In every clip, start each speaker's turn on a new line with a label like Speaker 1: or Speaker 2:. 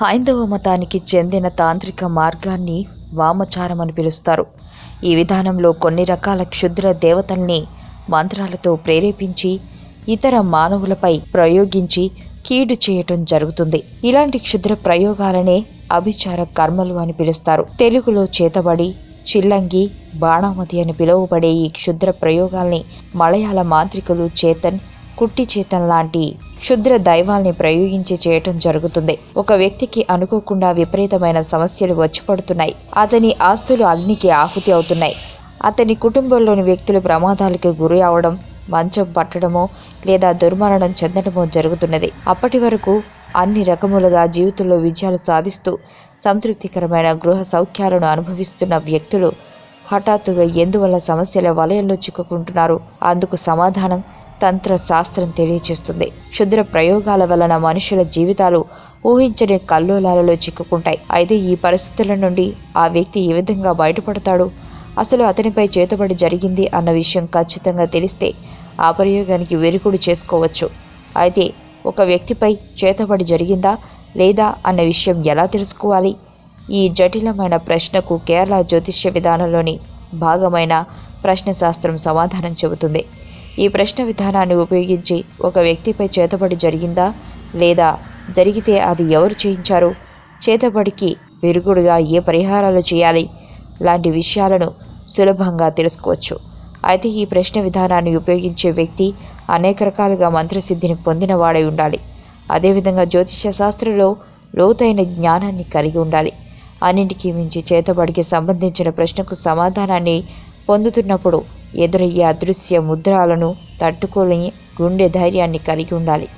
Speaker 1: హైందవ మతానికి చెందిన తాంత్రిక మార్గాన్ని వామచారం అని పిలుస్తారు. ఈ విధానంలో కొన్ని రకాల క్షుద్ర దేవతల్ని మంత్రాలతో ప్రేరేపించి ఇతర మానవులపై ప్రయోగించి కీడు చేయటం జరుగుతుంది. ఇలాంటి క్షుద్ర ప్రయోగాలనే అభిచార కర్మలు అని పిలుస్తారు. తెలుగులో చేతబడి చిల్లంగి బాణామతి అని పిలువబడే ఈ క్షుద్ర ప్రయోగాల్ని మలయాళ మాంత్రికులు చేతన్ కుట్టి చేతన్ లాంటి క్షుద్ర దైవాల్ని ప్రయోగించి చేయటం జరుగుతుంది. ఒక వ్యక్తికి అనుకోకుండా విపరీతమైన సమస్యలు వచ్చి పడుతున్నాయి. అతని ఆస్తులు అగ్నికి ఆహుతి అవుతున్నాయి. అతని కుటుంబంలోని వ్యక్తులు ప్రమాదాలకు గురి అవడం మంచం పట్టడమో లేదా దుర్మరణం చెందడమో జరుగుతున్నది. అప్పటి వరకు అన్ని రకములుగా జీవితంలో విజయాలు సాధిస్తూ సంతృప్తికరమైన గృహ సౌఖ్యాలను అనుభవిస్తున్న వ్యక్తులు హఠాత్తుగా ఎందువల్ల సమస్యల వలయంలో చిక్కుకుంటున్నారు? అందుకు సమాధానం తంత్ర శాస్త్రం తెలియచేస్తుంది. క్షుద్ర ప్రయోగాల వలన మనుషుల జీవితాలు ఊహించని కల్లోలాలలో చిక్కుకుంటాయి. అయితే ఈ పరిస్థితుల నుండి ఆ వ్యక్తి ఏ విధంగా బయటపడతాడు? అసలు అతనిపై చేతబడి జరిగింది అన్న విషయం ఖచ్చితంగా తెలిస్తే ఆ ప్రయోగానికి వెరుకుడు చేసుకోవచ్చు. అయితే ఒక వ్యక్తిపై చేతబడి జరిగిందా లేదా అన్న విషయం ఎలా తెలుసుకోవాలి? ఈ జటిలమైన ప్రశ్నకు కేరళ జ్యోతిష్య విధానంలోని భాగమైన ప్రశ్నశాస్త్రం సమాధానం చెబుతుంది. ఈ ప్రశ్న విధానాన్ని ఉపయోగించి ఒక వ్యక్తిపై చేతబడి జరిగిందా లేదా జరిగితే అది ఎవరు చేయించారు? చేతబడికి విరుగుడుగా ఏ పరిహారాలు చేయాలి? లాంటి విషయాలను సులభంగా తెలుసుకోవచ్చు. అయితే ఈ ప్రశ్న విధానాన్ని ఉపయోగించే వ్యక్తి అనేక రకాలుగా మంత్రసిద్ధిని పొందినవాడై ఉండాలి. అదేవిధంగా జ్యోతిష శాస్త్రంలో లోతైన జ్ఞానాన్ని కలిగి ఉండాలి. అన్నింటికీ మించి చేతబడికి సంబంధించిన ప్రశ్నకు సమాధానాన్ని పొందుతున్నప్పుడు ఎదురయ్యే అదృశ్య ముద్రాలను తట్టుకోలేని గుండె ధైర్యాన్ని కలిగి ఉండాలి.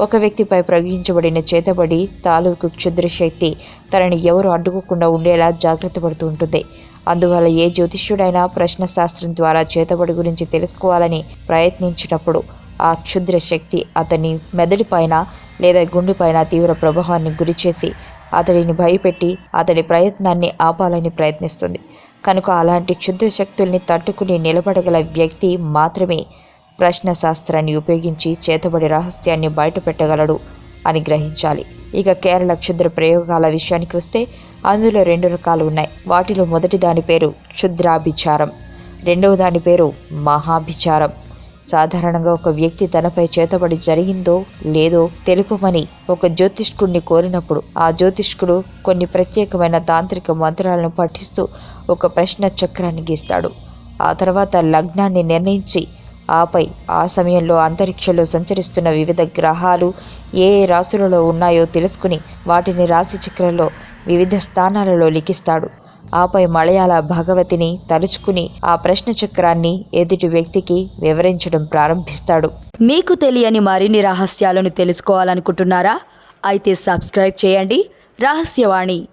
Speaker 1: ఒక వ్యక్తిపై ప్రయోగించబడిన చేతబడి తాలూకు క్షుద్ర శక్తి తనని ఎవరు అడ్డుకోకుండా ఉండేలా జాగ్రత్త పడుతూ ఉంటుంది. అందువల్ల ఏ జ్యోతిష్యుడైనా ప్రశ్న శాస్త్రం ద్వారా చేతబడి గురించి తెలుసుకోవాలని ప్రయత్నించినప్పుడు ఆ క్షుద్ర శక్తి అతని మెదడిపైన లేదా గుండెపైన తీవ్ర ప్రభావాన్ని గురిచేసి అతడిని భయపెట్టి అతడి ప్రయత్నాన్ని ఆపాలని ప్రయత్నిస్తుంది. కనుక అలాంటి క్షుద్ర శక్తుల్ని తట్టుకుని నిలబడగల వ్యక్తి మాత్రమే ప్రశ్న శాస్త్రాన్ని ఉపయోగించి చేతబడి రహస్యాన్ని బయటపెట్టగలడు అని గ్రహించాలి. ఇక కేరళ క్షుద్ర ప్రయోగాల విషయానికి వస్తే అందులో రెండు రకాలు ఉన్నాయి. వాటిలో మొదటి దాని పేరు క్షుద్రాభిచారం. రెండవ దాని పేరు మహాభిచారం. సాధారణంగా ఒక వ్యక్తి తనపై చేతబడి జరిగిందో లేదో తెలుపమని ఒక జ్యోతిష్కుడిని కోరినప్పుడు ఆ జ్యోతిష్కుడు కొన్ని ప్రత్యేకమైన తాంత్రిక మంత్రాలను పఠిస్తూ ఒక ప్రశ్న చక్రాన్ని గీస్తాడు. ఆ తర్వాత లగ్నాన్ని నిర్ణయించి ఆపై ఆ సమయంలో అంతరిక్షంలో సంచరిస్తున్న వివిధ గ్రహాలు ఏ ఏ రాశులలో ఉన్నాయో తెలుసుకుని వాటిని రాశి చక్రంలో వివిధ స్థానాలలో లిఖిస్తాడు. ఆపై మలయాళ భగవతిని తలుచుకుని ఆ ప్రశ్న చక్రాన్ని ఎదుటి వ్యక్తికి వివరించడం ప్రారంభిస్తాడు.
Speaker 2: మీకు తెలియని మరిన్ని రహస్యాలను తెలుసుకోవాలనుకుంటున్నారా? అయితే సబ్స్క్రైబ్ చేయండి. రహస్యవాణి